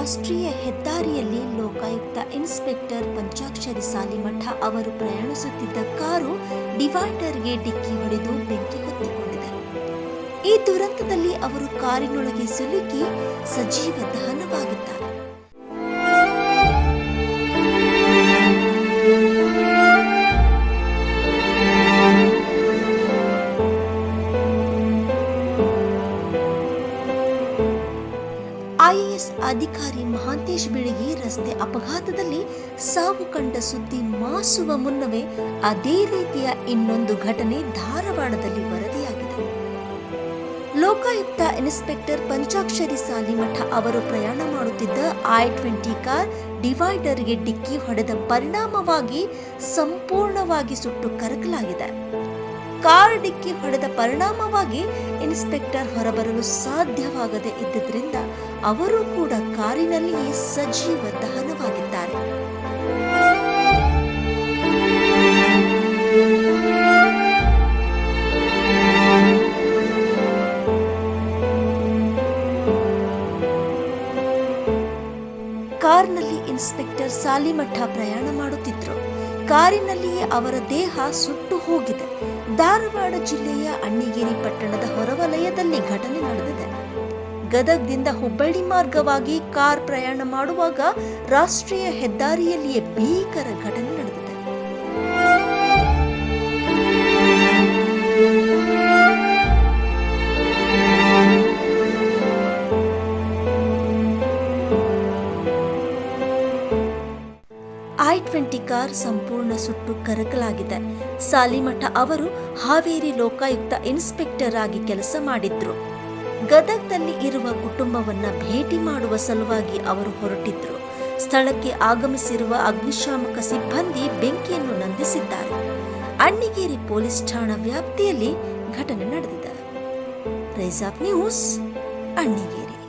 ರಾಷ್ಟ್ರೀಯ ಹೆದ್ದಾರಿಯಲ್ಲಿ ಲೋಕಾಯುಕ್ತ ಇನ್ಸ್ಪೆಕ್ಟರ್ ಪಂಚಾಕ್ಷರಿ ಸಾಲಿಮಠ ಅವರು ಪ್ರಯಾಣಿಸುತ್ತಿದ್ದ ಕಾರು ಡಿವೈಡರ್ಗೆ ಡಿಕ್ಕಿ ಹೊಡೆದು ಬೆಂಕಿ ಹೊತ್ತಿಕೊಂಡಿದೆ. ಈ ದುರಂತದಲ್ಲಿ ಅವರು ಕಾರಿನೊಳಗೆ ಸಿಲುಕಿ ಸಜೀವ ದಹನವಾಗಿದ್ದಾರೆ. ಐಎಎಸ್ ಅಧಿಕಾರಿ ಮಹಾಂತೇಶ್ ಬೆಳಗಿ ರಸ್ತೆ ಅಪಘಾತದಲ್ಲಿ ಸಾವು ಕಂಡ ಸುದ್ದಿ ಮಾಸುವ ಮುನ್ನವೇ ಅದೇ ರೀತಿಯ ಇನ್ನೊಂದು ಘಟನೆ ಧಾರವಾಡದಲ್ಲಿ ವರದಿಯಾಗಿದೆ. ಲೋಕಾಯುಕ್ತ ಇನ್ಸ್ಪೆಕ್ಟರ್ ಪಂಚಾಕ್ಷರಿ ಸಾಲಿಮಠ ಅವರು ಪ್ರಯಾಣ ಮಾಡುತ್ತಿದ್ದ ಐ ಟ್ವೆಂಟಿ ಕಾರ್ ಡಿವೈಡರ್ಗೆ ಡಿಕ್ಕಿ ಹೊಡೆದ ಪರಿಣಾಮವಾಗಿ ಸಂಪೂರ್ಣವಾಗಿ ಸುಟ್ಟು ಕರಕಲಾಗಿದೆ. ಕಾರ್ ಡಿಕ್ಕಿ ಹೊಡೆದ ಪರಿಣಾಮವಾಗಿ ಇನ್ಸ್ಪೆಕ್ಟರ್ ಹೊರಬರಲು ಸಾಧ್ಯವಾಗದೆ ಇದ್ದುದರಿಂದ ಅವರು ಕೂಡ ಕಾರಿನಲ್ಲಿಯೇ ಸಜೀವ ದಹನವಾಗಿದ್ದಾರೆ. ಕಾರ್ನಲ್ಲಿ ಇನ್ಸ್ಪೆಕ್ಟರ್ ಸಾಲಿಮಠ ಪ್ರಯಾಣ ಮಾಡುತ್ತಿದ್ದರು ಕಾರಿನಲ್ಲಿಯೇ ಅವರ ದೇಹ ಸುಟ್ಟು ಹೋಗಿದೆ. ಧಾರವಾಡ ಜಿಲ್ಲೆಯ ಅಣ್ಣಿಗೇರಿ ಪಟ್ಟಣದ ಹೊರವಲಯದಲ್ಲಿ ಘಟನೆ ನಡೆದಿದೆ. ಗದಗದಿಂದ ಹುಬ್ಬಳ್ಳಿ ಮಾರ್ಗವಾಗಿ ಕಾರ್ ಪ್ರಯಾಣ ಮಾಡುವಾಗ ರಾಷ್ಟ್ರೀಯ ಹೆದ್ದಾರಿಯಲ್ಲಿಯೇ ಭೀಕರ ಘಟನೆ ನಡೆದಿದೆ. ಟ್ವೆಂಟಿ ಕಾರ್ ಸಂಪೂರ್ಣ ಸುಟ್ಟು ಕರಕಲಾಗಿದೆ. ಸಾಲಿಮಠ ಅವರು ಹಾವೇರಿ ಲೋಕಾಯುಕ್ತ ಇನ್ಸ್ಪೆಕ್ಟರ್ ಆಗಿ ಕೆಲಸ ಮಾಡಿದ್ರು. ಗದಗದಲ್ಲಿ ಇರುವ ಕುಟುಂಬವನ್ನ ಭೇಟಿ ಮಾಡುವ ಸಲುವಾಗಿ ಅವರು ಹೊರಟಿದ್ರು. ಸ್ಥಳಕ್ಕೆ ಆಗಮಿಸಿರುವ ಅಗ್ನಿಶಾಮಕ ಸಿಬ್ಬಂದಿ ಬೆಂಕಿಯನ್ನು ನಂದಿಸಿದ್ದಾರೆ. ಅಣ್ಣಿಗೇರಿ ಪೊಲೀಸ್ ಠಾಣಾ ವ್ಯಾಪ್ತಿಯಲ್ಲಿ ಘಟನೆ ನಡೆದಿದೆ. ರೈಸಾಪ್ ನ್ಯೂಸ್, ಅಣ್ಣಿಗೇರಿ.